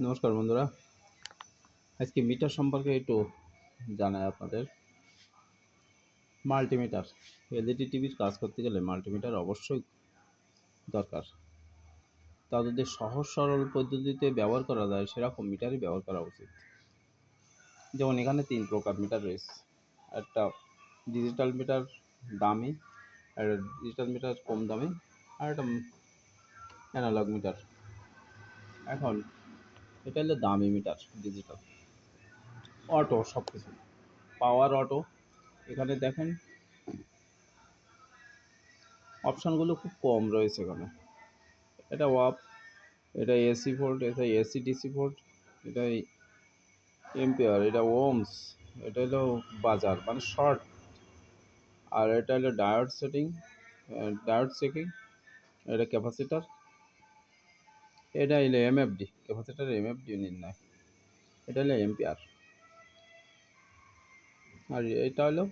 নমস্কার বন্ধুরা। আজকে মিটার সম্পর্কে একটু জানাই আপনাদের। মাল্টিমিটার, এলইডি টিভির কাজ করতে গেলে মাল্টিমিটার অবশ্যই দরকার। তা যদি সহজ সরল পদ্ধতিতে ব্যবহার করা যায়, সেরকম মিটারই ব্যবহার করা উচিত। যেমন এখানে তিন প্রকার মিটার রয়েছে। একটা ডিজিটাল মিটার দামি একটা ডিজিটাল মিটার কম দামি, আর একটা অ্যানালগ মিটার। এখন এটা হলো দামি মিটার ডিজিটাল অটো সব কিছু পাওয়ার অটো এখানে দেখেন অপশানগুলো খুব কম রয়েছে এখানে। এটা ওয়াপ এটা এসি ভোল্ট এটা এসি ডিসি ভোল্ট এটা এম্পিয়ার এটা ওমস এটা হলো বাজার মানে শর্ট আর এটা হলো ডায়োড সেটিং ডায়োড চেকিং এটা ক্যাপাসিটার এটা হলো এমএফডি ক্যাপাসিটার এমএফডি নির্ণয়। এটা হলো এম্পিয়ার আর এটা হলো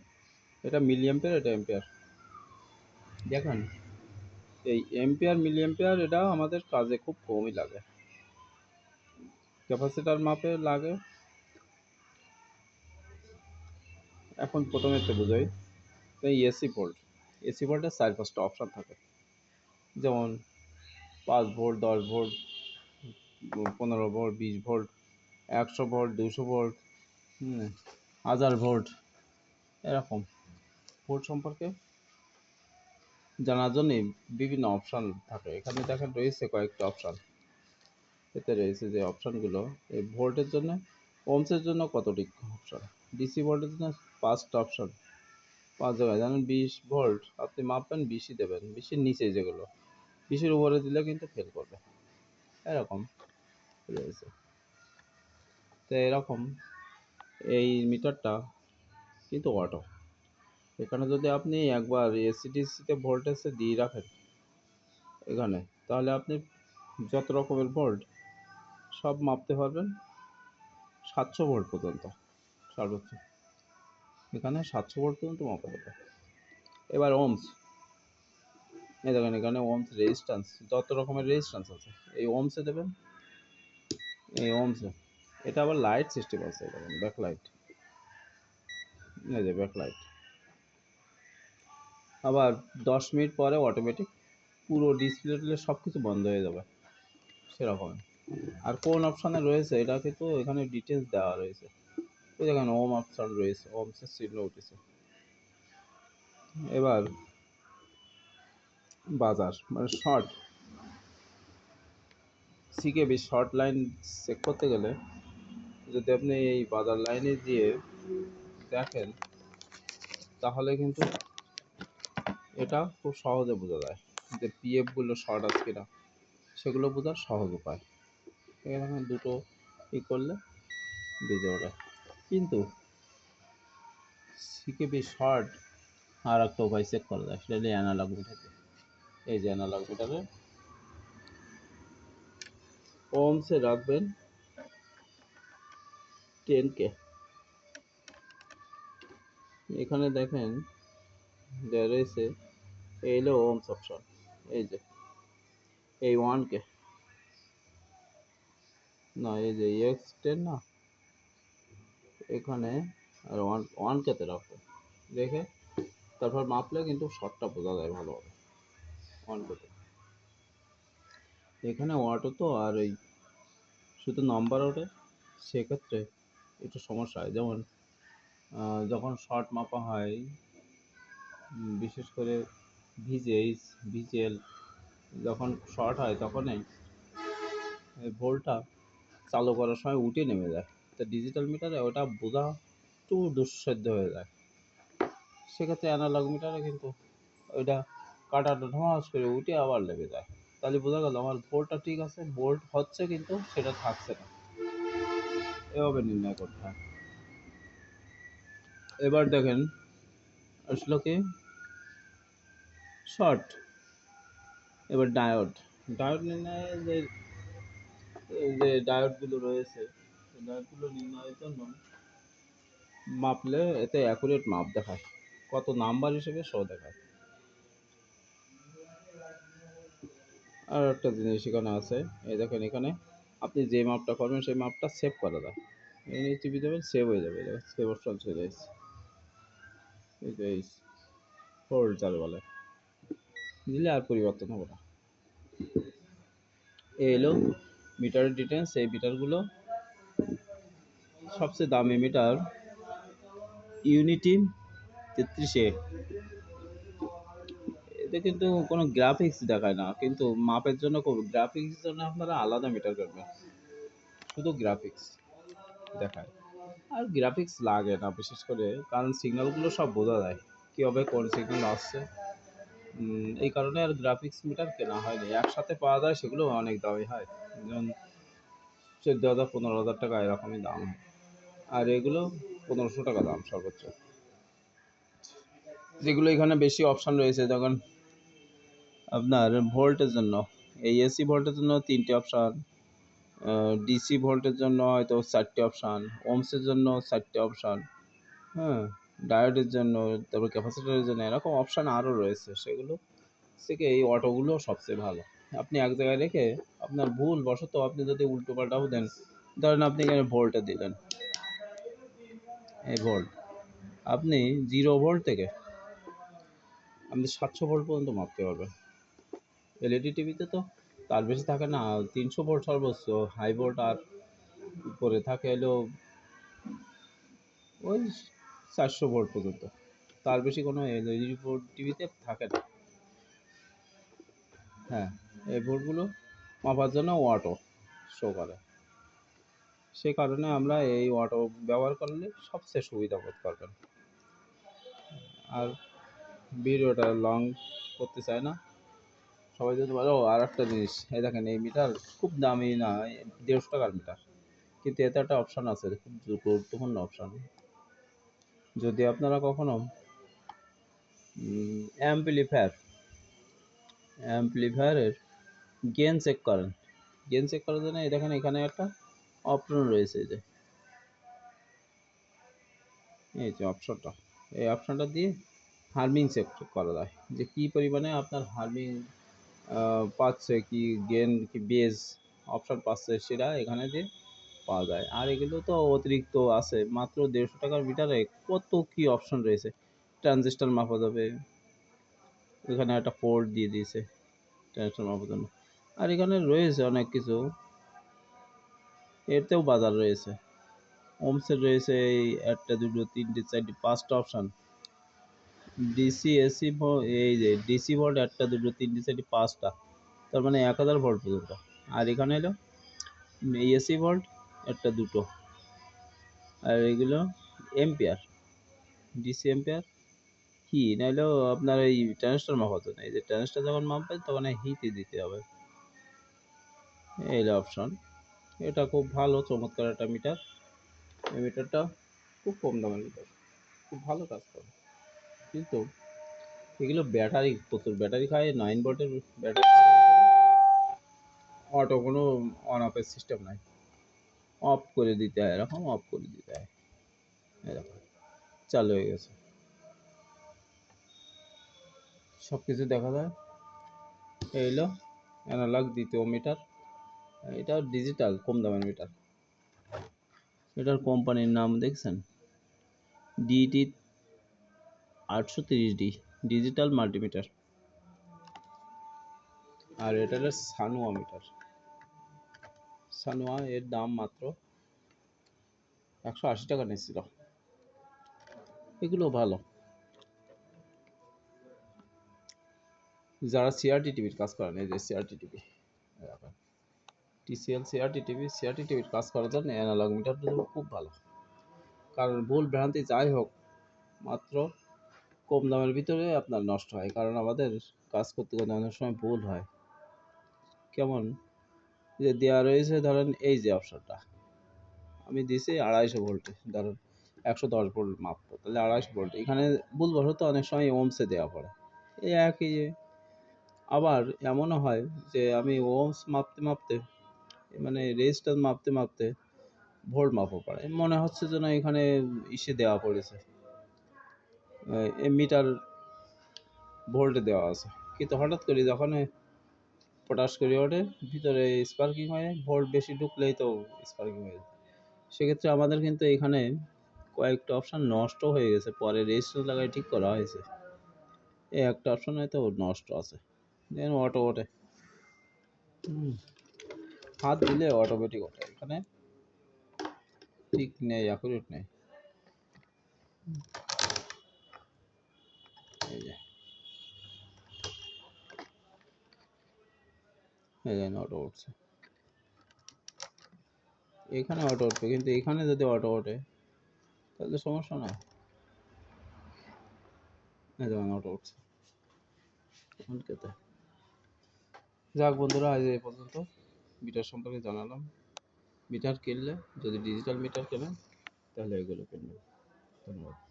এটা মিলি এম্পিয়ার এটা এম্পিয়ার দেখেন, এই এম্পিয়ার মিলি এম্পিয়ার এটা আমাদের কাজে খুব কমই লাগে। ক্যাপাসিটার মাপে লাগে। এখন প্রথমে একটু বোঝাই। এই এসি ভোল্ট এসি ভোল্টের চার পাঁচটা অপশান থাকে। যেমন পাঁচ ভোল্ট দশ ভোল্ট পনেরো ভোল্ট বিশ ভোল্ট একশো ভোল্ট দুশো ভোল্ট হাজার ভোল্ট এরকম ভোল্ট সম্পর্কে জানার জন্যে বিভিন্ন অপশান থাকে। এখানে দেখেন রয়েছে কয়েকটা অপশান। এতে রয়েছে যে অপশানগুলো, এই ভোল্টের জন্য ওমসের জন্য কতটি অপশান? ডিসি ভোল্টের জন্য পাঁচটা অপশান। পাঁচ জায়গায় জানেন বিশ ভোল্ট আপনি মাপবেন, বিশই দেবেন। বিশের নিচে যেগুলো, বিশের উপরে দিলে কিন্তু ফেল করবে। এরকম। রয়েছে। তো এরকম এই মিটারটা কিন্তু অটো এখানে যদি আপনি একবার এসিডিসিতে ভোল্টেজে দিয়ে রাখেন এখানে, তাহলে আপনি যত রকমের ভোল্ট সব মাপতে পারবেন সাতশো ভোল্ট পর্যন্ত সর্বোচ্চ। এখানে সাতশো ভোল্ট পর্যন্ত মাপা যাবে। এবার ওমস এই দেখেন এখানে ওমস রেজিস্ট্যান্স যত রকমের রেজিস্ট্যান্স আছে, এই ওমসে দেবেন এই ওমসে এটা আবার লাইট সিস্টেম আছে দেখেন ব্যাক লাইট এই যে ব্যাক লাইট আবার দশ মিনিট পরে অটোমেটিক পুরো ডিসপ্লে সব কিছু বন্ধ হয়ে যাবে। সেরকম। আর কোন অপশানে রয়েছে, এটা কিন্তু এখানে ডিটেলস দেওয়া রয়েছে। ওই দেখেন ওম অপশান রয়েছে ওমসের চিহ্ন উঠেছে। এবার বাজার মানে short CKB short line check করতে গেলে যদি আপনি এই বাজার লাইনে দিয়ে দেখেন, তাহলে কিন্তু এটা খুব সহজে বোঝা যায় যে পিএফগুলো শর্ট আছে কিনা। সেগুলো বোঝার সহজ উপায়। এখানে দুটো ই করলে বেজে ওঠে। কিন্তু সিকেবি শর্ট আর একটা উপায় চেক করা যায়, সেটা হলো অ্যানালগ মিটারে এই যে অ্যানালগ মিটারে ওমসে রাখবেন টেন কে এখানে দেখেন দেওয়া রয়েছে এই হলো ওমস অপশন এই যে, এই ওয়ান কে না, এই যে এক্স টেন না, এখানে আর ওয়ান ওয়ান কেতে রাখব। রেখে তারপর মাপলে কিন্তু শর্টটা বোঝা যায় ভালোভাবে ওয়ান কেতে এখানে অটো তো আর এই শুধু নাম্বার ওঠে, সেক্ষেত্রে একটু সমস্যা হয়। যেমন যখন শর্ট মাপা হয় বিশেষ করে ভিজেইস ভিজেল যখন শর্ট হয় তখনই ভোল্টটা চালু করার সময় উঠে নেমে যায়। তো ডিজিটাল মিটারে ওটা বোঝা একটু দুঃসাধ্য হয়ে যায়। সেক্ষেত্রে অ্যানালগ মিটারে কিন্তু ওইটা কাটাটা ঢমাস করে উঠে আবার লেগে যায়। তাহলে বোঝা গেল আমার ভোল্টটা ঠিক আছে ভোল্ট হচ্ছে কিন্তু সেটা থাকছে না। এভাবে নির্ণয় করতে হয়। এবার দেখেন, আসলো কি? শর্ট। এবার ডায়োড। ডায়োড নির্ণয়ে যে যে ডায়োডগুলো রয়েছে ডায়োডগুলো নির্ণয়ের জন্য মাপলে এতে অ্যাকুরেট মাপ দেখায়। কত নাম্বার হিসেবে শো দেখায়। আর একটা জিনিস এখানে আছে। এই দেখেন এখানে আপনি যে মাপটা করবেন, সেই মাপটা সেভ করা যায় এই টিপি দেবেন সেভ হয়ে যাবে। সেভ অপশন চলে এসেছে। এই যে বলে। দিলে আর পরিবর্তন হবে না। এই এলো মিটারের ডিটেলস এই মিটারগুলো সবচেয়ে দামি মিটার ইউনিটি তেত্রিশে এতে কিন্তু কোনো গ্রাফিক্স দেখায় না। কিন্তু মাপের জন্য গ্রাফিক্সের জন্য আপনারা আলাদা মিটার করবেন। শুধু গ্রাফিক্স দেখায়। আর গ্রাফিক্স লাগে না, বিশেষ করে কারণ সিগন্যালগুলো সব বোঝা যায় কীভাবে কোন সিগন্যাল আসছে। এই কারণে আর গ্রাফিক্স মিটার কেনা হয়নি। একসাথে পাওয়া যায় সেগুলো অনেক দামি হয়। যেমন চোদ্দ হাজার, পনেরো হাজার টাকা এরকমই দাম আর এগুলো পনেরোশো টাকা দাম সর্বোচ্চ। যেগুলো এখানে বেশি অপশান রয়েছে তখন আপনার ভোল্টের জন্য, এই এসি ভোল্টের জন্য তিনটে অপশান ডিসি ভোল্টের জন্য হয়তো চারটে অপশান ওমসের জন্য চারটে অপশান হ্যাঁ ডায়োডের জন্য, তারপর ক্যাপাসিটারের জন্য এরকম অপশান আরও রয়েছে। সেগুলো থেকে এই অটোগুলো সবচেয়ে ভালো। আপনি এক জায়গায় রেখে আপনার ভুল বশত আপনি যদি উল্টো পাল্টাও দেন, ধরেন আপনি এখানে ভোল্টে দিলেন, এই ভোল্ট, আপনি জিরো ভোল্ট থেকে আপনি সাতশো ভোল্ট পর্যন্ত মাপতে পারবেন। এলইডি টিভিতে তো, তার বেশি থাকে না, তিনশো ভোল্ট সর্বোচ্চ হাই ভোল্ট আর উপরে থাকে হলো ওই চারশো ভোল্ট পর্যন্ত। তার বেশি কোনো এলইডি ভোল্ট টিভিতে থাকে না। হ্যাঁ এই ভোল্টগুলো মাপার জন্য অটো শো করে। সে কারণে আমরা এই অটো ব্যবহার করলে সবচেয়ে সুবিধা বোধ করবেন। আর ভিডিওটা লং করতে চায় না। সবাই যদি বলো আর একটা জিনিস। এই দেখেন, এই মিটার খুব দামি না দেড়শো টাকার মিটার। কিন্তু এতে একটা অপশান আছে, খুব গুরুত্বপূর্ণ অপশান যদি আপনারা কখনো অ্যাম্পলিফায়ার অ্যাম্পলিফায়ারের গেন চেক করেন। গেন চেক করার জন্য দেখেন, এখানে একটা অপশন রয়েছে যে। এই যে অপশনটা এই অপশনটা দিয়ে হার্মিং চেক করা যায়। যে কী পরিমাণে আপনার হার্মিং পাচ্ছে কি গেন কি বেজ অপশন পাচ্ছে সেটা এখানে দিয়ে পাওয়া যায়। আর এগুলো তো অতিরিক্ত আছে, মাত্র দেড়শো টাকার মিটারে কত কি অপশন রয়েছে? ট্রানজিস্টার মাপা যাবে, এখানে একটা পোর্ট দিয়ে দিয়েছে ট্রানজিস্টার মাপার জন্য। আর এখানে রয়েছে অনেক কিছু, এতেও বাজার রয়েছে। ওমসের রয়েছে এই একটা, দুটো, তিনটে, চারটে, পাঁচটা অপশান ডিসি এসি এই যে ডিসি ভোল্ট একটা, দুটো, তিনটে, চারটে, পাঁচটা। তার মানে এক হাজার ভোল্ট পর্যন্ত আর এখানে এলো এসি ভোল্ট একটা, দুটো। আর এগুলো এম্পিয়ার ডিসি এম্পিয়ার হি নাহলেও আপনার এই ট্রান্সটার মাপাতো না। এই যে ট্রান্সটার যখন মাপবেন তখন হিতে দিতে হবে। এই অপশন এটা খুব ভালো, চমৎকার একটা মিটার এই মিটারটা খুব কম দামের মিটার খুব ভালো কাজ করে। কিন্তু এগুলো ব্যাটারি, প্রচুর ব্যাটারি খায় নাইন ভোল্টের ব্যাটারি অটো কোনো অন অফের সিস্টেম নাই। অফ করে দিতে হয়, এরকম অফ করে দিতে হয়। এরকম। চালু হয়ে গেছে। সব কিছু দেখা যায়। এই হলো অ্যানালগ দ্বিতীয় মিটার এটা ডিজিটাল কম দামের মিটার এটার কোম্পানির নাম দেখছেন? ডিটি আটশো ডি, ডিজিটাল মাল্টিমিটার। আর এটা হলো সানুয়া মিটার। সানুয়া এর দাম মাত্র একশো আশি টাকা নিয়েছিল। এগুলো ভালো। যারা সিআরটি টিভির কাজ করেন, এই যে CRT TV TCL CRT TV CRT টিভির কাজ করার জন্য অ্যানালগ মিটারটা খুব ভালো। কারণ ভুল ভ্রান্তি যাই হোক, মাত্র কম দামের ভিতরে আপনার নষ্ট হয়। কারণ আমাদের কাজ করতে করতে অনেক সময় ভুল হয়। কেমন? যে দেওয়া রয়েছে ধরেন এই যে অপশনটা। আমি দিছি আড়াইশো ভোল্টে। ধরেন একশো দশ ভোল্ট মাপবো তাহলে আড়াইশো ভোল্ট। এখানে ভুলবশত অনেক সময় ওমসে দেওয়া পড়ে। এই একই আবার এমনও হয় যে আমি ওমস মাপতে মাপতে মানে রেজিস্টার মাপতে মাপতে ভোল্ট মাপও পারে মনে হচ্ছে যেন এখানে ইসে দেওয়া পড়েছে। মিটার ভোল্টে দেওয়া আছে। কিন্তু হঠাৎ করে যখন পটাশ করে ওঠে, ভিতরে স্পার্কিং হয়, ভোল্ট বেশি ঢুকলেই তো স্পার্কিং হয়ে যায়। সেক্ষেত্রে আমাদের কিন্তু এখানে কয়েকটা অপশান নষ্ট হয়ে গেছে। পরে রেজিস্টার লাগাই ঠিক করা হয়েছে। এই একটা অপশান হয়তো নষ্ট আছে। দেন অটো ওঠে। হাত দিলে অটোমেটিক ওঠে। এখানে ঠিক নেই অ্যাকুরেট নেই। এই যে। অটো উঠছে। এখানে অটো উঠবে, কিন্তু এখানে যদি অটো ওঠে, তাহলে সমস্যা না এই অটো উঠছে। যাক বন্ধুরা, আজ এই পর্যন্ত। মিটার সম্পর্কে জানালাম। মিটার কিনলে, যদি ডিজিটাল মিটার কেনেন, তাহলে এগুলো কিনবেন। ধন্যবাদ।